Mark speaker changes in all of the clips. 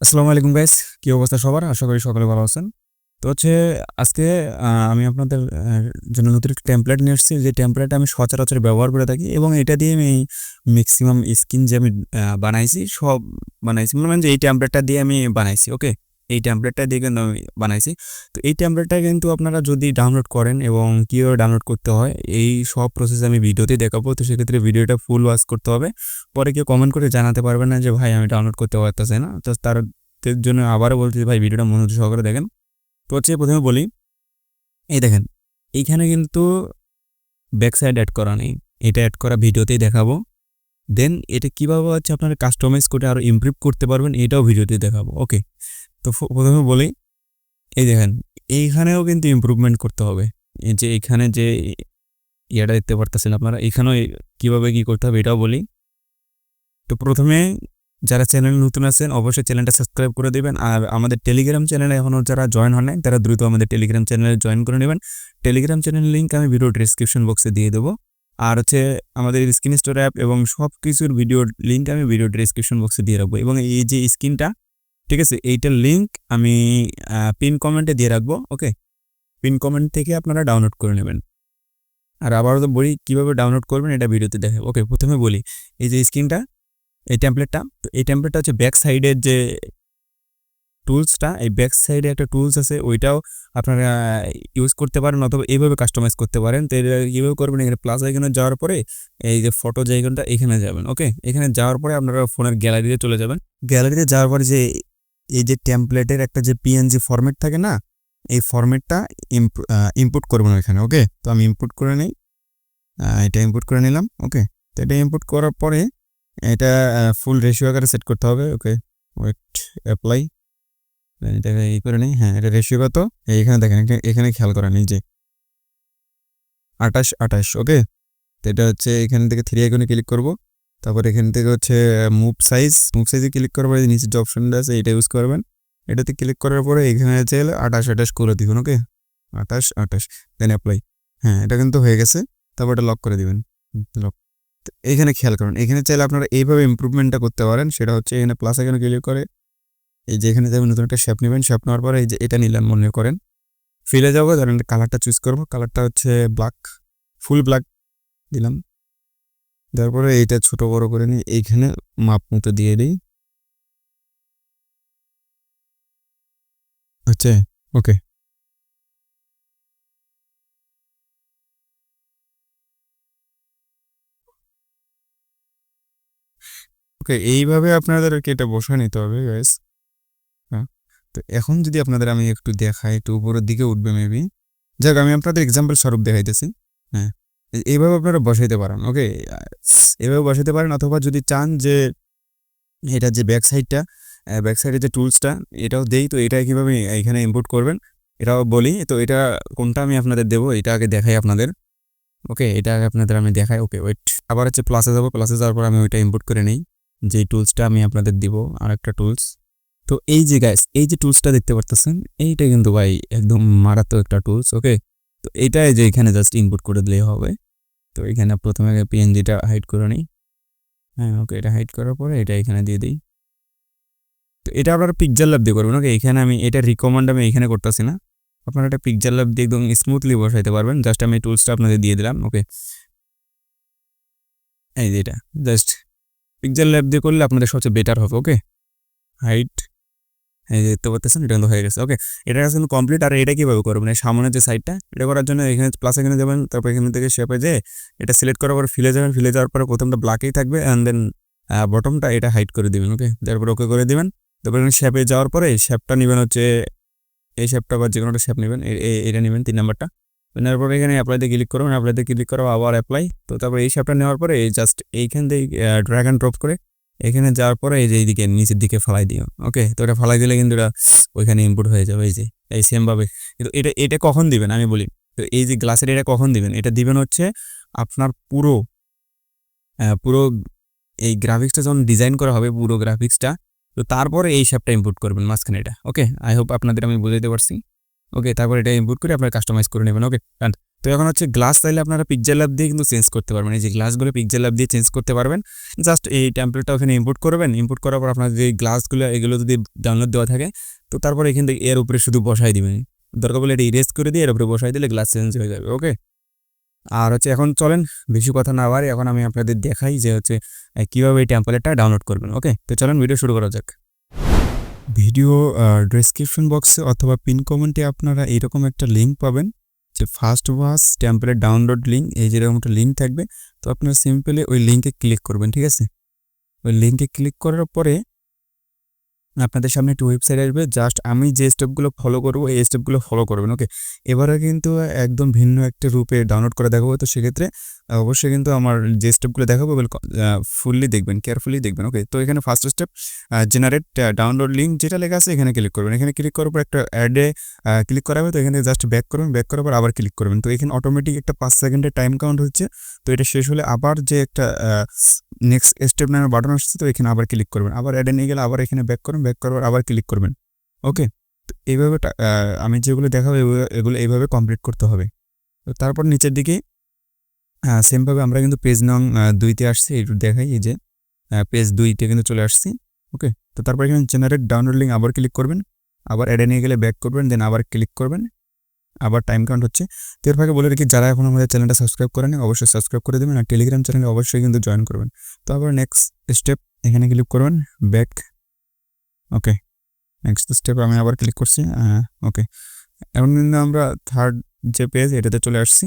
Speaker 1: আসসালামু আলাইকুম গাইস কি অবস্থা সবার? আশা করি সকলে ভালো আছেন। তো হচ্ছে, আজকে আমি আপনাদের জন্য নতুন টেমপ্লেট নিয়ে এসেছি। যে টেমপ্লেট আমি সচরাচর ব্যবহার করে থাকি এবং এটা দিয়ে আমি ম্যাক্সিমাম স্কিন যে আমি বানাইছি, সব বানাইছি। মানে যে এই টেমপ্লেটটা দিয়ে আমি বানাইছি ওকে এই টেমপ্লেটটা দিয়ে কিন্তু আমি বানাইছি। তো এই টেমপ্লেটটা কিন্তু আপনারা যদি ডাউনলোড করেন এবং কীভাবে ডাউনলোড করতে হয়, এই সব প্রসেস আমি ভিডিওতে দেখাবো। তো সেক্ষেত্রে ভিডিওটা ফুল ওয়াচ করতে হবে। পরে কেউ কমেন্ট করে জানাতে পারবেন না যে, ভাই, আমি ডাউনলোড করতে পারতেছি না। তো তার জন্য আবারও বলছি, ভাই, ভিডিওটা মনোযোগ সহকারে দেখেন। তো হচ্ছে প্রথমে বলি, এই দেখেন, এইখানে কিন্তু ব্যাক সাইড অ্যাড করা নেই। এটা অ্যাড করা ভিডিওতেই দেখাবো। দেন এটা কীভাবে হচ্ছে আপনারা কাস্টমাইজ করে আরও ইমপ্রুভ করতে পারবেন, এটাও ভিডিওতে দেখাবো। ওকে তো প্রথমে বলি, এই দেখেন, এইখানেও কিন্তু ইমপ্রুভমেন্ট করতে হবে। যে এখানে যে ইয়েটা দেখতে পারতেছেন আপনারা এখানেও কীভাবে কী করতে হবে এটাও বলি। তো প্রথমে যারা চ্যানেল নতুন আছেন, অবশ্যই চ্যানেলটা সাবস্ক্রাইব করে দেবেন, আর আমাদের টেলিগ্রাম চ্যানেলে এখনও যারা জয়েন হন নাই, তারা দ্রুত আমাদের টেলিগ্রাম চ্যানেলে জয়েন করে নেবেন। টেলিগ্রাম চ্যানেল লিঙ্ক আমি ভিডিও ডিসক্রিপশন বক্সে দিয়ে দেবো। আর হচ্ছে আমাদের স্ক্রিন স্টোর অ্যাপ এবং সব কিছুর ভিডিওর লিঙ্ক আমি ভিডিও ডিসক্রিপশন বক্সে দিয়ে রাখব। এবং এই যে স্ক্রিনটা ঠিক আছে, এইটার লিঙ্ক আমি পিন কমেন্টে দিয়ে রাখব ওকে পিন কমেন্ট থেকে আপনারা ডাউনলোড করে নেবেন। আর আবারও তো বলি, কীভাবে ডাউনলোড করবেন এটা ভিডিওতে দেখে ওকে প্রথমে বলি, এই যে স্ক্রিনটা এই টেমপ্লেটটা তো এই টেমপ্লেটটা হচ্ছে ব্যাক সাইডের যে টুলসটা এই ব্যাক সাইডে একটা টুলস আছে, ওইটাও আপনারা ইউজ করতে পারেন অথবা এইভাবে কাস্টমাইজ করতে পারেন। তো এটা কীভাবে করবেন, এখানে প্লাস আইকনে যাওয়ার পরে, এই যে ফটো যে আইকনটা এখানে যাবেন ওকে এখানে যাওয়ার পরে আপনারা ফোনের গ্যালারিতে চলে যাবেন। গ্যালারিতে যাওয়ার পরে যে এই যে টেমপ্লেটের একটা যে পিএনজি ফরম্যাট থাকে না, এই ফরম্যাটটা ইনপুট না এখানে ওকে তো আমি ইনপুট করে নিই। এটা ইনপুট করে নিলাম ওকে তো এটা ইনপুট করার পরে এটা ফুল রেশিও আকারে সেট করতে হবে ওকে ওয়েট অ্যাপ্লাই এটাকে ই করে নিই হ্যাঁ এটা রেশিও কত? এখানে দেখেন, এখানে- খেয়াল করেন, এই যে আঠাশ আঠাশ ওকে তো এটা হচ্ছে এখান থেকে থ্রি আইকনে ক্লিক করব। তারপর এখান থেকে হচ্ছে মুভ সাইজ মুভ সাইজে ক্লিক করার পরে নিচে যে অপশনটা আছে এটা ইউজ করবেন। এটাতে ক্লিক করার পরে এখানে হচ্ছে আঠাশ আঠাশ করে দিবেন ওকে আঠাশ আঠাশ দেন অ্যাপ্লাই হ্যাঁ এটা কিন্তু হয়ে গেছে। তারপর এটা লক করে দিবেন। লক এখানে খেয়াল করুন, এখানে চাইলে আপনারা এইভাবে ইমপ্রুভমেন্টটা করতে পারেন। সেটা হচ্ছে এখানে প্লাস এখানে ক্লিক করে, এই যে এখানে যাবেন নতুন একটা শেপ নেবেন। শেপ নেওয়ার পরে এই যে এটা নিলেন মনে করেন। ফিলে যাব, ধরেন কালারটা চুজ করব। কালারটা হচ্ছে ব্ল্যাক ফুল ব্ল্যাক দিলাম। তারপরে এইটা ছোট বড় করে নিয়ে এইখানে মাপ মতো দিয়ে দিই। আচ্ছা ওকে। ওকে, এইভাবে আপনাদেরকে এটা বসে নিতে হবে গাইস হ্যাঁ তো এখন যদি আপনাদের আমি একটু দেখাই, একটু উপরের দিকে উঠবে মেবি যাক, আমি আপনাদের এক্সাম্পল স্বরূপ দেখাইতেছি। হ্যাঁ এ- এইভাবে আপনারা বসাইতে পারেন ওকে এভাবে বসাইতে পারেন অথবা যদি চান যে এটা যে ব্যাক সাইডটা ব্যাক সাইডের যে টুলসটা এটাও দেই, তো এটা কীভাবে এখানে ইম্পোর্ট করবেন, এটাও বলি। তো এটা কোনটা আমি আপনাদের দেবো, এটা আগে দেখাই আপনাদের ওকে এটা আগে আপনাদের আমি দেখাই ওকে ওয়েট আবার হচ্ছে প্লাসে যাব প্লাসে যাওয়ার পর আমি ওইটা ইম্পোর্ট করে নিই, যে টুলসটা আমি আপনাদের দিব আর একটা টুলস তো এই যে গাইস এই যে টুলসটা দেখতে পারতেছেন, এইটা কিন্তু ভাই একদম মারাত্মক একটা টুলস ওকে তো এইটাই যে এখানে জাস্ট ইনপুট করে দিলেই হবে। তো এখানে প্রথমে আগে পিএনজিটা হাইড করে নিই। হ্যাঁ ওকে এটা হাইড করার পরে এটা এখানে দিয়ে দিই। তো এটা আপনারা পিকচার ল্যাব দিয়ে করবেন ওকে এখানে আমি, এটা রিকমেন্ড আমি এখানে করতেছি না। আপনারা এটা পিকচার ল্যাব দিয়ে একদম স্মুথলি বসাইতে পারবেন। জাস্ট আমি টুলসটা আপনাদের দিয়ে দিলাম ওকে এই যে এটা জাস্ট পিকচার ল্যাব দিয়ে করলে আপনাদের সবচেয়ে বেটার হবে ওকে হাইট দেখতে পাচ্ছেন এটা কিন্তু হয়ে গেছে। ওকে এটা কিন্তু কমপ্লিট আর এটা কীভাবে করবেন এই সামনের যে সাইডটা এটা করার জন্য এখানে প্লাস এখানে যাবেন, তারপর এখান থেকে শেপে যে এটা সিলেক্ট করার পর ফিলে যাবেন ফিলে যাওয়ার পরে প্রথমটা ব্ল্যাকেই থাকবে অ্যান্ড দেন বটমটা এটা হাইট করে দিবেন ওকে তারপর ওকে করে দিবেন। তারপর এখানে শেপে যাওয়ার পরে শেপটা নেবেন হচ্ছে, এই শেপটা বা যে কোনো একটা শেপ নেবেন এটা নেবেন তিন নাম্বারটা। নেওয়ার পরে এখানে অ্যাপ্লাইতে ক্লিক করবেন অ্যাপ্লাইতে ক্লিক করো আবার অ্যাপ্লাই তো তারপর এই শেপটা নেওয়ার পরে জাস্ট এইখান থেকে ড্র্যাগ অ্যান্ড ড্রপ করে এখানে যাওয়ার পরে এই যে এইদিকে নিচের দিকে ফালাই দিও ওকে তো এটা ফালাই দিলে কিন্তু এটা ওইখানে ইনপুট হয়ে যাবে, এই যে, এই সেমভাবে কিন্তু এটা এটা কখন দিবেন? আমি বলি, তো এই যে গ্লাসের এটা কখন দিবেন? এটা দিবেন হচ্ছে আপনার পুরো পুরো এই গ্রাফিক্সটা যখন ডিজাইন করা হবে, পুরো গ্রাফিক্সটা তো তারপরে এই শেপটা ইনপুট করবেন মাঝখানে এটা ওকে আই হোপ আপনাদের আমি বুঝাইতে পারছি ওকে তারপর এটা ইনপুট করে আপনার কাস্টমাইজ করে নেবেন ওকে তো এখন হচ্ছে গ্লাস চাইলে আপনারা পিকচার ল্যাব দিয়ে কিন্তু চেঞ্জ করতে পারবেন। এই যে গ্লাসগুলো পিকচার ল্যাব দিয়ে চেঞ্জ করতে পারবেন। জাস্ট এই টেম্পলেটটা ওখানে ইম্পোর্ট করবেন। ইম্পোর্ট করার পর আপনার যে গ্লাসগুলো এগুলো যদি ডাউনলোড দেওয়া থাকে, তো তারপর এখান থেকে এর উপরে শুধু বসাই দিবেন। দরকার বলে এটা ইরেজ করে দিয়ে এর উপরে বসাই দিলে গ্লাস চেঞ্জ হয়ে যাবে ওকে আর হচ্ছে এখন চলেন, বেশি কথা না বাড়ি এখন আমি আপনাদের দেখাই যে হচ্ছে কীভাবে এই টেম্পলেটটা ডাউনলোড করবেন ওকে তো চলেন ভিডিও শুরু করা যাক। ভিডিও ডেসক্রিপশন বক্সে অথবা পিন কমেন্টে আপনারা এরকম একটা লিঙ্ক পাবেন। যে first wash template download link এই যেরকম একটা লিঙ্ক থাকবে, তো আপনারা সিম্পলি ওই লিঙ্কে ক্লিক করবেন, ঠিক আছে? ওই লিঙ্কে ক্লিক করার পরে আপনাদের সামনে একটি ওয়েবসাইট আসবে জাস্ট আমি যে স্টেপগুলো ফলো করব, এই স্টেপগুলো ফলো করবেন ওকে এবারে কিন্তু একদম ভিন্ন একটা রূপে ডাউনলোড করে দেখাবো, তো সেক্ষেত্রে অবশ্যই কিন্তু আমার যে স্টেপগুলো দেখাবো ফুললি দেখবেন কেয়ারফুলি দেখবেন ওকে তো এখানে first step generate download link যেটা লেখা আছে, এখানে ক্লিক করবেন। এখানে ক্লিক করার পর একটা অ্যাডে ক্লিক করাবে তো এখানে জাস্ট ব্যাক করবেন ব্যাক করার পর আবার ক্লিক করবেন। তো এখানে অটোমেটিক একটা পাঁচ সেকেন্ডের টাইম কাউন্ট হচ্ছে, তো এটা শেষ হলে আবার যে একটা নেক্সট স্টেপ নামে বাটন আসছে, তো এখানে আবার ক্লিক করবেন। আবার অ্যাডে নিয়ে গেলে আবার এখানে ব্যাক করবেন ব্যাক করার পর আবার ক্লিক করবেন ওকে তো এইভাবে আমি যেগুলো দেখাবো, এগুলো- এগুলো এইভাবে কমপ্লিট করতে হবে। তো তারপর নিচের দিকে সেমভাবে আমরা কিন্তু পেজ নং দুইতে আসছি একটু দেখাই, এই যে পেজ দুইতে কিন্তু চলে আসছি ওকে তো তারপর এখানে জেনারেট ডাউনলোড লিঙ্ক আবার ক্লিক করবেন, আবার অ্যাডে নিয়ে গেলে ব্যাক করবেন দেন আবার ক্লিক করবেন, আবার টাইম কাউন্ট হচ্ছে। তো এর ফাঁকে বলে রাখি, যারা এখন আমাদের চ্যানেলটা সাবস্ক্রাইব করেনি, অবশ্যই সাবস্ক্রাইব করে দেবেন, আর টেলিগ্রাম চ্যানেলে অবশ্যই কিন্তু জয়েন করবেন। তো আবার নেক্সট স্টেপ এখানে ক্লিক করবেন ব্যাক ওকে নেক্সট স্টেপ আমি আবার ক্লিক করছি ওকে এখন কিন্তু আমরা থার্ড যে পেজ এটাতে চলে আসছি।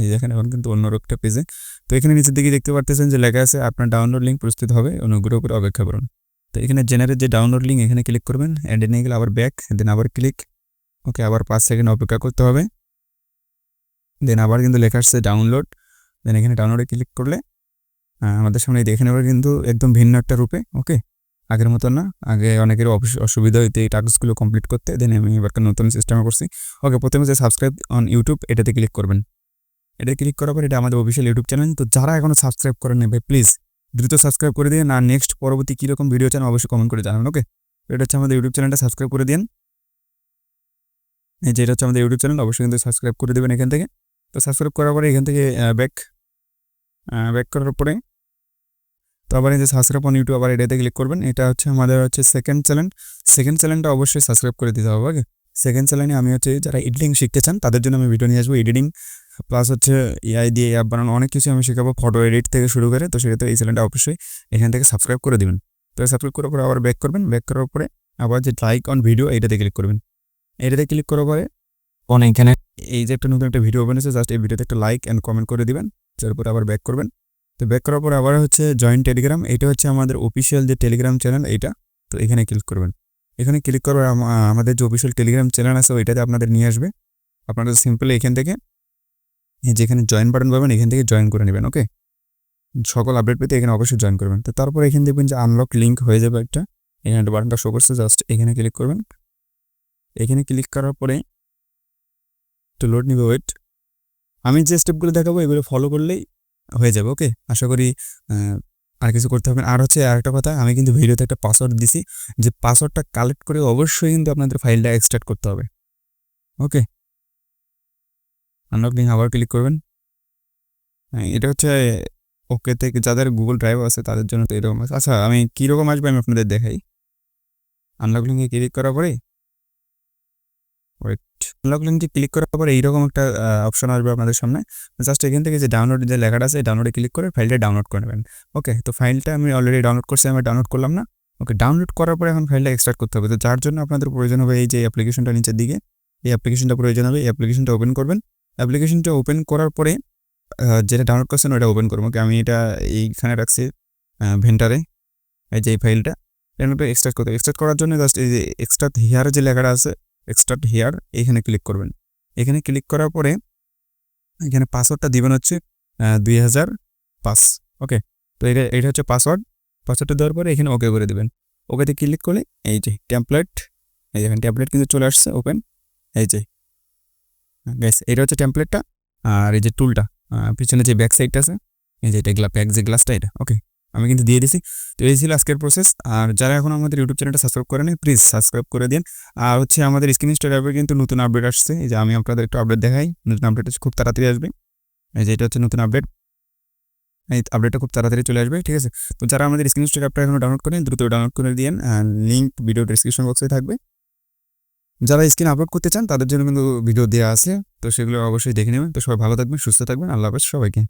Speaker 1: এই দেখেন, এখন কিন্তু অন্য একটা পেজে তো এখানে নিচের দিকে দেখতে পারতেছেন যে লেখা আছে, আপনার ডাউনলোড লিঙ্ক প্রস্তুত হবে, অনুগ্রহ করে অপেক্ষা করুন। তো এখানে জেনারেট যে ডাউনলোড লিঙ্ক এখানে ক্লিক করবেন অ্যাডে নিয়ে গেলে আবার ব্যাক দেন আবার ক্লিক ওকে আবার পাঁচ সেকেন্ড অপেক্ষা করতে হবে। দেন আবার কিন্তু লেখা আসছে ডাউনলোড দেন এখানে ডাউনলোডে ক্লিক করলে আমাদের সামনে এই দেখে নেবে কিন্তু একদম ভিন্ন একটা রূপে ওকে আগের মতো না, আগে অনেকের অসুবিধা হইতে এই টাস্কগুলো কমপ্লিট করতে দেন আমি এবার নতুন সিস্টেমে করছি। ওকে প্রথমে যে সাবস্ক্রাইব অন ইউটিউব এটাতে ক্লিক করবেন। এটা ক্লিক করার পর এটা আমাদের অফিসিয়াল ইউটিউব চ্যানেল তো যারা এখনও সাবস্ক্রাইব করে নেবে প্লিজ দ্রুত সাবস্ক্রাইব করে দিন। আর নেক্সট পরবর্তী কীরকম ভিডিও চান অবশ্যই কমেন্ট করে জানাবেন ওকে এটা হচ্ছে আমাদের ইউটিউব চ্যানেলটা সাবস্ক্রাইব করে দিন। এই যে হচ্ছে আমাদের ইউটিউব চ্যানেল অবশ্যই কিন্তু সাবস্ক্রাইব করে দেবেন এখান থেকে। তো সাবস্ক্রাইব করার পরে এখান থেকে ব্যাক ব্যাক করার পরে তো আবার এই যে সাবস্ক্রাইব অন ইউটিউব আবার এটাতে ক্লিক করবেন। এটা হচ্ছে আমাদের হচ্ছে সেকেন্ড চ্যানেল সেকেন্ড চ্যানেলটা অবশ্যই সাবস্ক্রাইব করে দিতে হবে ওকে সেকেন্ড চ্যানেলে আমি হচ্ছে যারা এডিটিং শিখতে চান, তাদের জন্য আমি ভিডিও নিয়ে আসব। এডিটিং প্লাস হচ্ছে এআই দিয়ে অ্যাপ বানানো অনেক কিছু আমি শেখাবো ফটো এডিট থেকে শুরু করে, তো সেক্ষেত্রে এই চ্যানেলটা অবশ্যই এখান থেকে সাবস্ক্রাইব করে দেবেন। তো সাবস্ক্রাইব করার পরে আবার ব্যাক করবেন ব্যাক করার পরে আবার যে লাইক অন ভিডিও এটাতে ক্লিক করবেন। এটাতে ক্লিক করার পরে অন এখানে এই যে একটা নতুন একটা ভিডিও ওপেন জাস্ট এই ভিডিওতে একটা লাইক অ্যান্ড কমেন্ট করে দিবেন তারপরে আবার ব্যাক করবেন। তো ব্যাক করার পরে আবার হচ্ছে জয়েন্ট টেলিগ্রাম এটা হচ্ছে আমাদের অফিসিয়াল যে টেলিগ্রাম চ্যানেল এইটা তো এখানে ক্লিক করবেন। এখানে ক্লিক করার আম- আমাদের যে অফিসিয়াল টেলিগ্রাম চ্যানেল আছে, ওইটাতে আপনাদের নিয়ে আসবে। আপনারা সিম্পলি এখান থেকে যেখানে জয়েন বাটন পাবেন, এখান থেকে জয়েন করে নেবেন ওকে সকল আপডেট পেতে এখানে অবশ্যই জয়েন করবেন। তো তারপর এখানে দেখবেন যে আনলক লিঙ্ক হয়ে যাবে একটা। এখানে একটা বাটনটা শো করছে জাস্ট এখানে ক্লিক করবেন। এখানে ক্লিক করার পরে একটু লোড নিবে ওয়েট আমি যে স্টেপগুলো দেখাবো, এগুলো ফলো করলেই হয়ে যাবে ওকে আশা করি আর কিছু করতে হবে। আর হচ্ছে আরেকটা কথা, আমি কিন্তু ভিডিওতে একটা পাসওয়ার্ড দিছি, যে পাসওয়ার্ডটা কালেক্ট করে অবশ্যই কিন্তু আপনাদের ফাইলটা এক্সট্রাক্ট করতে হবে ওকে আনলক আবার ক্লিক করবেন। হ্যাঁ, এটা হচ্ছে ওকে থেকে যাদের গুগল ড্রাইভ আছে তাদের জন্য তো এরকম আচ্ছা আমি কীরকম আসবে আমি আপনাদের দেখাই। আনলক লিঙ্কে ক্লিক করার পরে। ওয়েট আনলক লিঙ্কে ক্লিক করার পরে এইরকম একটা অপশন আসবে আপনাদের সামনে। জাস্ট এখান থেকে যে ডাউনলোড যে লেখাটা আছে ডাউনলোডে ক্লিক করে ফাইলটা ডাউনলোড করে নেবেন। ওকে তো ফাইলটা আমি অলরেডি ডাউনলোড করছি আমি ডাউনলোড করলাম না। ওকে ডাউনলোড করার পরে এখন ফাইলটা এক্সট্রাক্ট করতে হবে। তো যার জন্য আপনাদের প্রয়োজন হবে এই যে অ্যাপ্লিকেশনটা নিচের দিকে এই অ্যাপ্লিকেশনটা প্রয়োজন হবে এই অ্যাপ্লিকেশনটা ওপেন করবেন। অ্যাপ্লিকেশনটা ওপেন করার পরে যেটা ডাউনলোড করছেন ওটা ওপেন করব আমি এটা এইখানে রাখছি ভেন্টারে, এই যে এই ফাইলটা। এটা এক্সট্রাক্ট করতে এক্সট্রাক্ট করার জন্য জাস্ট এই যে এক্সট্রাক্ট হিয়ার যে লেখাটা আছে এক্সট্রাক্ট হিয়ার এখানে ক্লিক করবেন। এখানে ক্লিক করার পরে, এখানে পাসওয়ার্ডটা দিবেন হচ্ছে দুই হাজার পাঁচ। ওকে, তো এটা এটা হচ্ছে পাসওয়ার্ড পাসওয়ার্ডটা দেওয়ার পরে এখানে ওকে করে দেবেন। ওকেতে ক্লিক করলে, এই যে ট্যাম্পলেট এই দেখেন ট্যাম্পলেট কিন্তু চলে আসছে ওপেন এই যে গ্যাস এটা হচ্ছে ট্যাম্পলেটটা আর এই যে টুলটা পিছনে যে ব্যাক সাইডটা আছে, এই যে এটা গ্লা ব্যাক যে গ্লাসটা এটা ওকে আমি কিন্তু দিয়ে দিছি। তো এই ছিল আজকের প্রসেস আর যারা এখন আমাদের ইউটিউব চ্যানেলটা সাবস্ক্রাইব করেনি প্লিজ সাবস্ক্রাইব করে দিন। আর হচ্ছে আমাদের স্ক্রিন স্টার কিন্তু নতুন আপডেট আসছে, এই যে আমি আপনাদের একটু আপডেট দেখাই, নতুন আপডেট খুব তাড়াতাড়ি আসবে। এই যে এটা হচ্ছে নতুন আপডেট এই আপডেটটা খুব তাড়াতাড়ি চলে আসবে, ঠিক আছে? তো যারা আমাদের স্ক্রিন স্টার অ্যাপটা এখনও ডাউনলোড করেন, দ্রুত ডাউনলোড করে দিন লিঙ্ক ভিডিও ডিসক্রিপশন বক্সে থাকবে। যারা স্ক্রিন আপলোড করতে চান, তাদের জন্য কিন্তু ভিডিও দেওয়া আছে। তো সেগুলো অবশ্যই দেখে নেবেন। তো সবাই ভালো থাকবেন, সুস্থ থাকবেন। আল্লাহ হাফেজ সবাইকে।